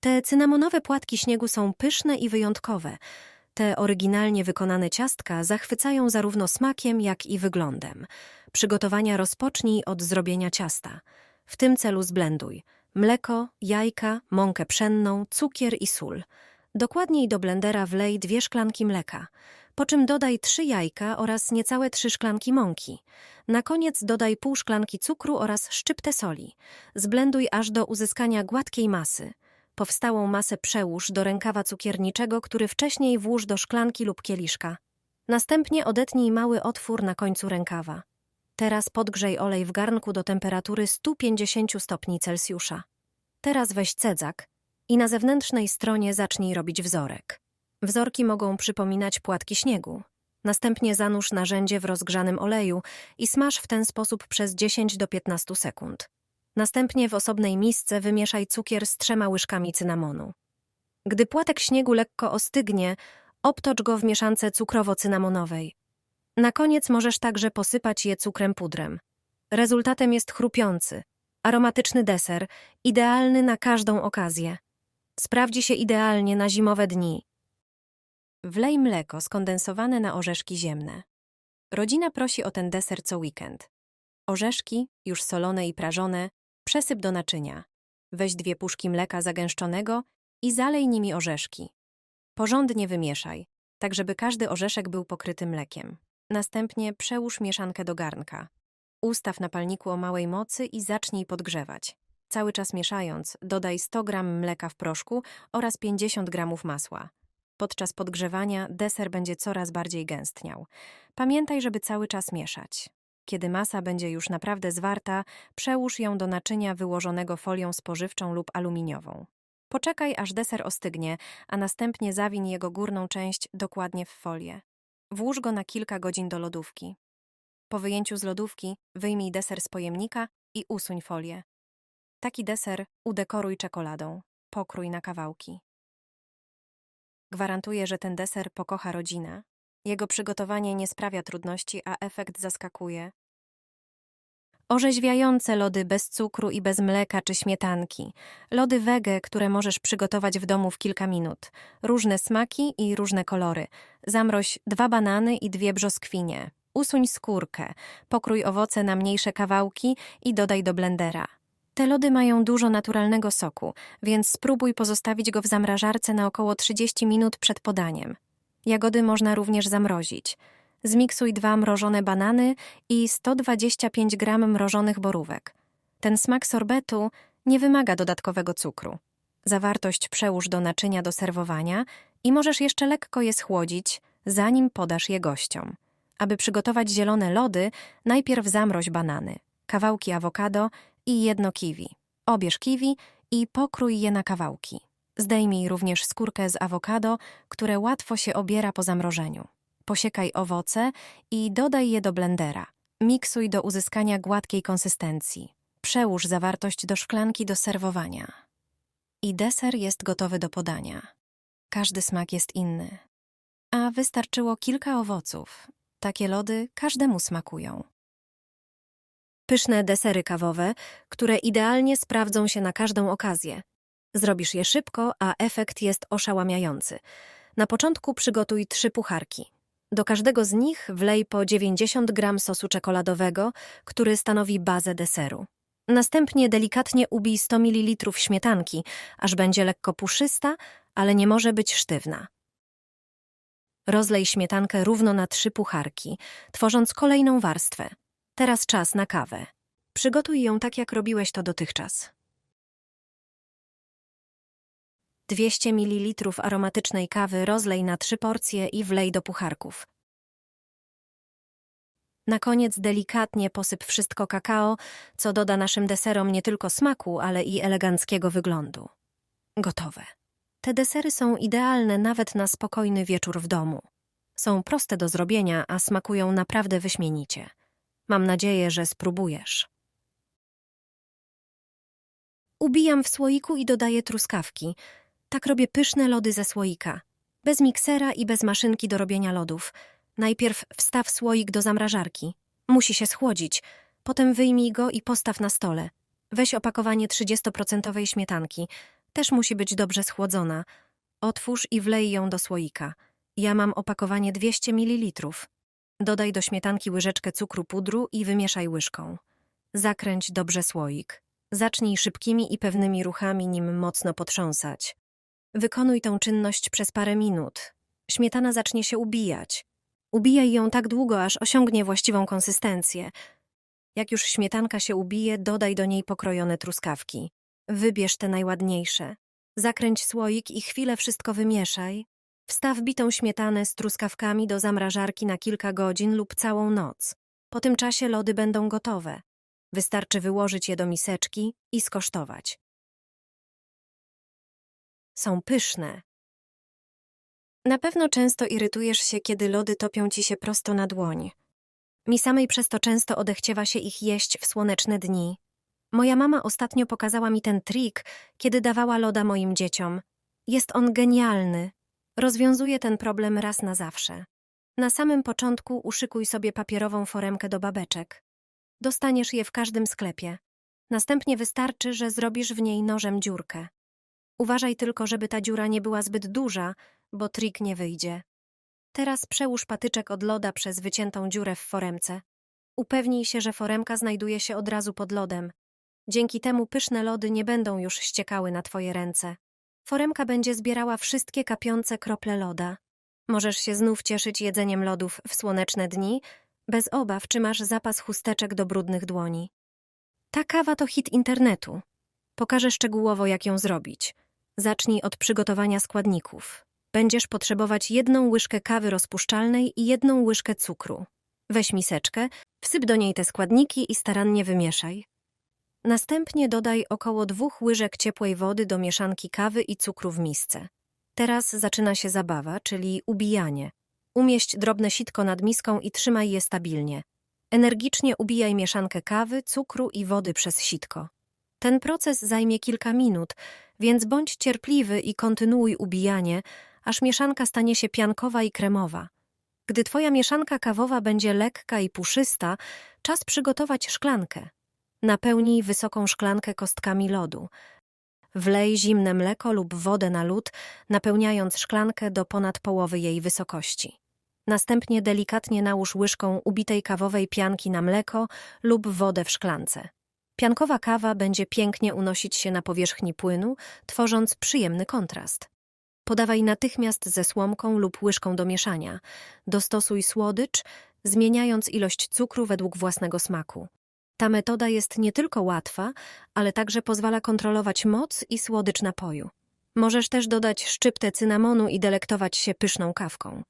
Te cynamonowe płatki śniegu są pyszne i wyjątkowe. Te oryginalnie wykonane ciastka zachwycają zarówno smakiem, jak i wyglądem. Przygotowania rozpocznij od zrobienia ciasta. W tym celu zblenduj mleko, jajka, mąkę pszenną, cukier i sól. Dokładniej do blendera wlej dwie szklanki mleka, po czym dodaj trzy jajka oraz niecałe trzy szklanki mąki. Na koniec dodaj pół szklanki cukru oraz szczyptę soli. Zblenduj aż do uzyskania gładkiej masy. Powstałą masę przełóż do rękawa cukierniczego, który wcześniej włóż do szklanki lub kieliszka. Następnie odetnij mały otwór na końcu rękawa. Teraz podgrzej olej w garnku do temperatury 150 stopni Celsjusza. Teraz weź cedzak i na zewnętrznej stronie zacznij robić wzorek. Wzorki mogą przypominać płatki śniegu. Następnie zanurz narzędzie w rozgrzanym oleju i smaż w ten sposób przez 10 do 15 sekund. Następnie w osobnej misce wymieszaj cukier z trzema łyżkami cynamonu. Gdy płatek śniegu lekko ostygnie, obtocz go w mieszance cukrowo-cynamonowej. Na koniec możesz także posypać je cukrem pudrem. Rezultatem jest chrupiący, aromatyczny deser, idealny na każdą okazję. Sprawdzi się idealnie na zimowe dni. Wlej mleko skondensowane na orzeszki ziemne. Rodzina prosi o ten deser co weekend. Orzeszki, już solone i prażone, przesyp do naczynia. Weź dwie puszki mleka zagęszczonego i zalej nimi orzeszki. Porządnie wymieszaj, tak żeby każdy orzeszek był pokryty mlekiem. Następnie przełóż mieszankę do garnka. Ustaw na palniku o małej mocy i zacznij podgrzewać. Cały czas mieszając, dodaj 100 g mleka w proszku oraz 50 g masła. Podczas podgrzewania deser będzie coraz bardziej gęstniał. Pamiętaj, żeby cały czas mieszać. Kiedy masa będzie już naprawdę zwarta, przełóż ją do naczynia wyłożonego folią spożywczą lub aluminiową. Poczekaj, aż deser ostygnie, a następnie zawiń jego górną część dokładnie w folię. Włóż go na kilka godzin do lodówki. Po wyjęciu z lodówki wyjmij deser z pojemnika i usuń folię. Taki deser udekoruj czekoladą. Pokrój na kawałki. Gwarantuję, że ten deser pokocha rodzinę. Jego przygotowanie nie sprawia trudności, a efekt zaskakuje. Orzeźwiające lody bez cukru i bez mleka czy śmietanki. Lody wege, które możesz przygotować w domu w kilka minut. Różne smaki i różne kolory. Zamroź dwa banany i dwie brzoskwinie. Usuń skórkę. Pokrój owoce na mniejsze kawałki i dodaj do blendera. Te lody mają dużo naturalnego soku, więc spróbuj pozostawić go w zamrażarce na około 30 minut przed podaniem. Jagody można również zamrozić. Zmiksuj dwa mrożone banany i 125 g mrożonych borówek. Ten smak sorbetu nie wymaga dodatkowego cukru. Zawartość przełóż do naczynia do serwowania i możesz jeszcze lekko je schłodzić, zanim podasz je gościom. Aby przygotować zielone lody, najpierw zamroź banany, kawałki awokado i jedno kiwi. Obierz kiwi i pokrój je na kawałki. Zdejmij również skórkę z awokado, które łatwo się obiera po zamrożeniu. Posiekaj owoce i dodaj je do blendera. Miksuj do uzyskania gładkiej konsystencji. Przełóż zawartość do szklanki do serwowania. I deser jest gotowy do podania. Każdy smak jest inny. A wystarczyło kilka owoców. Takie lody każdemu smakują. Pyszne desery kawowe, które idealnie sprawdzą się na każdą okazję. Zrobisz je szybko, a efekt jest oszałamiający. Na początku przygotuj trzy pucharki. Do każdego z nich wlej po 90 gram sosu czekoladowego, który stanowi bazę deseru. Następnie delikatnie ubij 100 ml śmietanki, aż będzie lekko puszysta, ale nie może być sztywna. Rozlej śmietankę równo na trzy pucharki, tworząc kolejną warstwę. Teraz czas na kawę. Przygotuj ją tak, jak robiłeś to dotychczas. 200 ml aromatycznej kawy rozlej na trzy porcje i wlej do pucharków. Na koniec delikatnie posyp wszystko kakao, co doda naszym deserom nie tylko smaku, ale i eleganckiego wyglądu. Gotowe. Te desery są idealne nawet na spokojny wieczór w domu. Są proste do zrobienia, a smakują naprawdę wyśmienicie. Mam nadzieję, że spróbujesz. Ubijam w słoiku i dodaję truskawki. Tak robię pyszne lody ze słoika. Bez miksera i bez maszynki do robienia lodów. Najpierw wstaw słoik do zamrażarki. Musi się schłodzić. Potem wyjmij go i postaw na stole. Weź opakowanie 30% śmietanki. Też musi być dobrze schłodzona. Otwórz i wlej ją do słoika. Ja mam opakowanie 200 ml. Dodaj do śmietanki łyżeczkę cukru pudru i wymieszaj łyżką. Zakręć dobrze słoik. Zacznij szybkimi i pewnymi ruchami, nim mocno potrząsać. Wykonuj tę czynność przez parę minut. Śmietana zacznie się ubijać. Ubijaj ją tak długo, aż osiągnie właściwą konsystencję. Jak już śmietanka się ubije, dodaj do niej pokrojone truskawki. Wybierz te najładniejsze. Zakręć słoik i chwilę wszystko wymieszaj. Wstaw bitą śmietanę z truskawkami do zamrażarki na kilka godzin lub całą noc. Po tym czasie lody będą gotowe. Wystarczy wyłożyć je do miseczki i skosztować. Są pyszne. Na pewno często irytujesz się, kiedy lody topią ci się prosto na dłoń. Mi samej przez to często odechciewa się ich jeść w słoneczne dni. Moja mama ostatnio pokazała mi ten trik, kiedy dawała loda moim dzieciom. Jest on genialny. Rozwiązuje ten problem raz na zawsze. Na samym początku uszykuj sobie papierową foremkę do babeczek. Dostaniesz je w każdym sklepie. Następnie wystarczy, że zrobisz w niej nożem dziurkę. Uważaj tylko, żeby ta dziura nie była zbyt duża, bo trik nie wyjdzie. Teraz przełóż patyczek od loda przez wyciętą dziurę w foremce. Upewnij się, że foremka znajduje się od razu pod lodem. Dzięki temu pyszne lody nie będą już ściekały na twoje ręce. Foremka będzie zbierała wszystkie kapiące krople loda. Możesz się znów cieszyć jedzeniem lodów w słoneczne dni, bez obaw, czy masz zapas chusteczek do brudnych dłoni. Ta kawa to hit internetu. Pokażę szczegółowo, jak ją zrobić. Zacznij od przygotowania składników. Będziesz potrzebować jedną łyżkę kawy rozpuszczalnej i jedną łyżkę cukru. Weź miseczkę, wsyp do niej te składniki i starannie wymieszaj. Następnie dodaj około dwóch łyżek ciepłej wody do mieszanki kawy i cukru w misce. Teraz zaczyna się zabawa, czyli ubijanie. Umieść drobne sitko nad miską i trzymaj je stabilnie. Energicznie ubijaj mieszankę kawy, cukru i wody przez sitko. Ten proces zajmie kilka minut, więc bądź cierpliwy i kontynuuj ubijanie, aż mieszanka stanie się piankowa i kremowa. Gdy twoja mieszanka kawowa będzie lekka i puszysta, czas przygotować szklankę. Napełnij wysoką szklankę kostkami lodu. Wlej zimne mleko lub wodę na lód, napełniając szklankę do ponad połowy jej wysokości. Następnie delikatnie nałóż łyżką ubitej kawowej pianki na mleko lub wodę w szklance. Piankowa kawa będzie pięknie unosić się na powierzchni płynu, tworząc przyjemny kontrast. Podawaj natychmiast ze słomką lub łyżką do mieszania. Dostosuj słodycz, zmieniając ilość cukru według własnego smaku. Ta metoda jest nie tylko łatwa, ale także pozwala kontrolować moc i słodycz napoju. Możesz też dodać szczyptę cynamonu i delektować się pyszną kawką.